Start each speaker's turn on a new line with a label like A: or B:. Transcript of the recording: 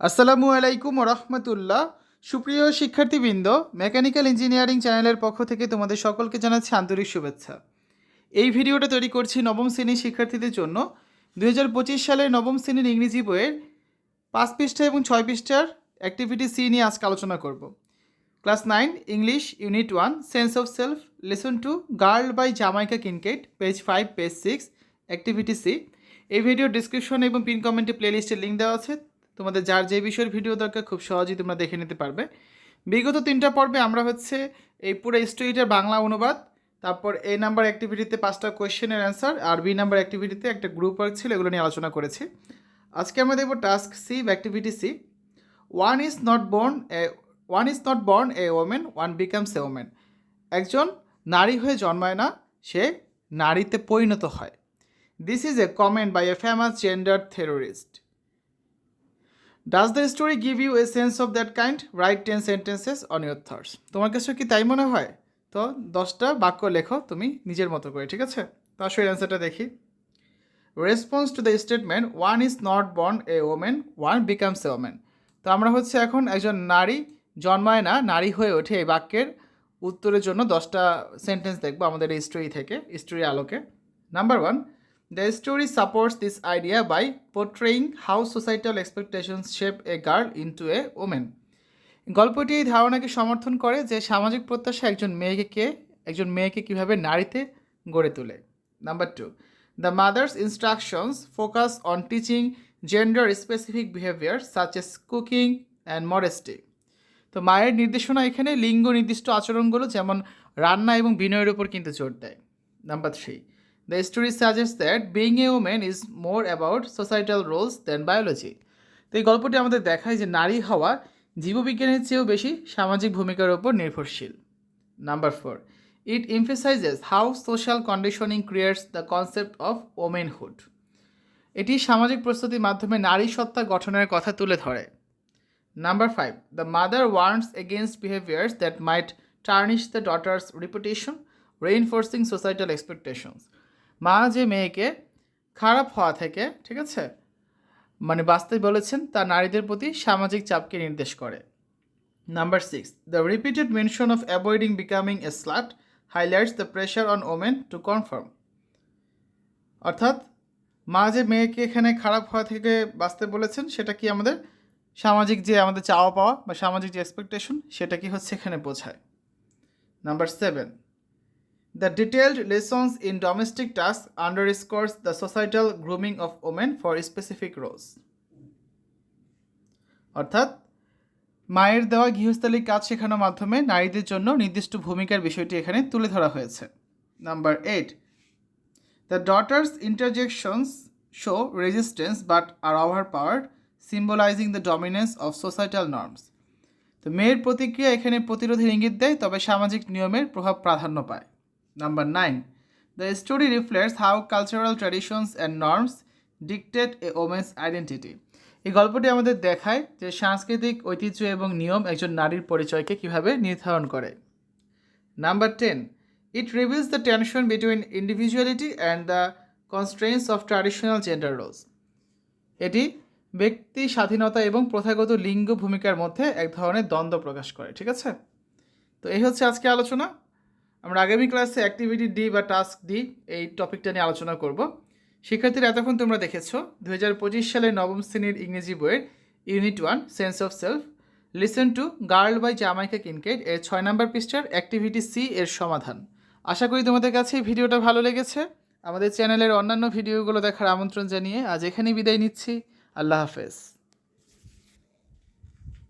A: আসসালামু আলাইকুম রহমতুল্লাহ সুপ্রিয় শিক্ষার্থীবৃন্দ, মেকানিক্যাল ইঞ্জিনিয়ারিং চ্যানেলের পক্ষ থেকে তোমাদের সকলকে জানাচ্ছি আন্তরিক শুভেচ্ছা। এই ভিডিওটা তৈরি করছি নবম শ্রেণির শিক্ষার্থীদের জন্য। দু হাজার পঁচিশ সালের নবম শ্রেণির ইংরেজি বইয়ের পাঁচ পৃষ্ঠা এবং ছয় পৃষ্ঠার অ্যাক্টিভিটি সি নিয়ে আজকে আলোচনা করব। Class nine, English, unit one, sense of self, lesson two, girl by Jamaica Kincaid page five, page six activity C এই ভিডিও ডিসক্রিপশন এবং পিন কমেন্টে প্লেলিস্টের লিঙ্ক দেওয়া আছে তোমাদের যার যে বিষয়ের ভিডিও দরকার খুব সহজেই তোমরা দেখে নিতে পারবে। বিগত তিনটা পর্বে আমরা হচ্ছে এই পুরো স্টোরিটার বাংলা অনুবাদ, তারপর এ নাম্বার অ্যাক্টিভিটিতে পাঁচটা কোয়েশ্চেনের অ্যান্সার আর বি নাম্বার অ্যাক্টিভিটিতে একটা গ্রুপ ওয়ার্ক ছিল, এগুলো নিয়ে আলোচনা করেছি। আজকে আমরা দেখব task C activity C one is not born a one is not born a women one becomes a women একজন নারী হয়ে জন্মায় না, সে নারীতে পরিণত হয়। This is a comment by a famous gender theorist does the story give you a sense of that kind write ten sentences on your thoughts তোমার কাছে কি তাই মনে হয়? তো দশটা বাক্য লেখো তুমি নিজের মতো করে, ঠিক আছে? তো আসলে অ্যান্সারটা দেখি। Response to the statement one is not born a women one becomes a women তো আমরা হচ্ছে এখন একজন নারী জন্মায় না, নারী হয়ে ওঠে এই বাক্যের উত্তরের জন্য দশটা সেন্টেন্স দেখব আমাদের এই স্টোরি থেকে স্টোরি আলোকে। Number one the story supports this idea by portraying how societal expectations shape a girl into a women গল্পটি এই ধারণাকে সমর্থন করে যে সামাজিক প্রত্যাশা একজন মেয়েকে একজন মেয়েকে কীভাবে নারীতে গড়ে তোলে। Number two the mother's instructions focus on teaching gender specific behaviour such as cooking and modesty তো মায়ের নির্দেশনা এখানে লিঙ্গ নির্দিষ্ট আচরণগুলো যেমন রান্না এবং বিনয়ের উপর কিন্তু জোর দেয়। Number three the story suggest that being a women is more about societal roles than biology তো এই গল্পটি আমাদের দেখায় যে নারী হওয়া জীববিজ্ঞানের চেয়েও বেশি সামাজিক ভূমিকার উপর নির্ভরশীল। Number four it emphasises how social conditioning creates the concept of womanhood এটি সামাজিক প্রস্তুতির মাধ্যমে নারী সত্তা গঠনের কথা তুলে ধরে। Number five the mother warns against behaviours that might tarnish the daughter's reputation reinforcing societal expectations মা যে মেয়েকে খারাপ হওয়া থেকে, ঠিক আছে? মানে বাঁচতে বলেছেন তা নারীদের প্রতি সামাজিক চাপকে নির্দেশ করে। Number six the repeated mention of avoiding becoming a slut highlights the pressure on women to confirm অর্থাৎ, মা যে মেয়েকে এখানে খারাপ হওয়া থেকে বাঁচতে বলেছেন, সেটা কি আমাদের সামাজিক যে আমাদের চাওয়া পাওয়া বা সামাজিক যে এক্সপেকটেশন সেটা কি হচ্ছে এখানে বোঝায়? Number seven The detailed lessons in domestic tasks underscores the societal grooming of women for specific roles. অর্থাৎ, মায়ের দেওয়া গৃহস্থালির কাজ শেখানোর মাধ্যমে নারীদের জন্য নির্দিষ্ট ভূমিকার বিষয়টি এখানে তুলে ধরা হয়েছে। Number eight the daughter's interjections show resistance but are over power symbolising the dominance of societal norms তো মেয়ের প্রতিক্রিয়া এখানে প্রতিরোধের ইঙ্গিত দেয়, তবে সামাজিক নিয়মের প্রভাব প্রাধান্য পায়। Number 9. The story reflects how cultural traditions and norms dictate a woman's identity. এই গল্পটি আমাদের দেখায় যে সাংস্কৃতিক ঐতিহ্য এবং নিয়ম একজন নারীর পরিচয়কে কীভাবে নির্ধারণ করে number ten it reveals the tension between individuality and the constraints of traditional gender roles এটি ব্যক্তি স্বাধীনতা এবং প্রথাগত লিঙ্গ ভূমিকার মধ্যে এক ধরনের দ্বন্দ্ব প্রকাশ করে, ঠিক আছে তো এই হচ্ছে আজকে আলোচনা আমরা আগামী ক্লাসে অ্যাক্টিভিটি ডি বা টাস্ক ডি এই টপিকটা নিয়ে আলোচনা করব। শিক্ষার্থীরা, এতক্ষণ তোমরা দেখেছ দু সালের নবম শ্রেণির ইংরেজি বইয়ের unit one sense of self lesson two girl by Jamaica Kincaid এর ছয় নম্বর পৃষ্ঠার অ্যাক্টিভিটি সি এর সমাধান। আশা করি তোমাদের কাছে এই ভিডিওটা ভালো লেগেছে। আমাদের চ্যানেলের অন্যান্য ভিডিওগুলো দেখার আমন্ত্রণ জানিয়ে আজ এখানেই বিদায় নিচ্ছি। আল্লাহ হাফেজ।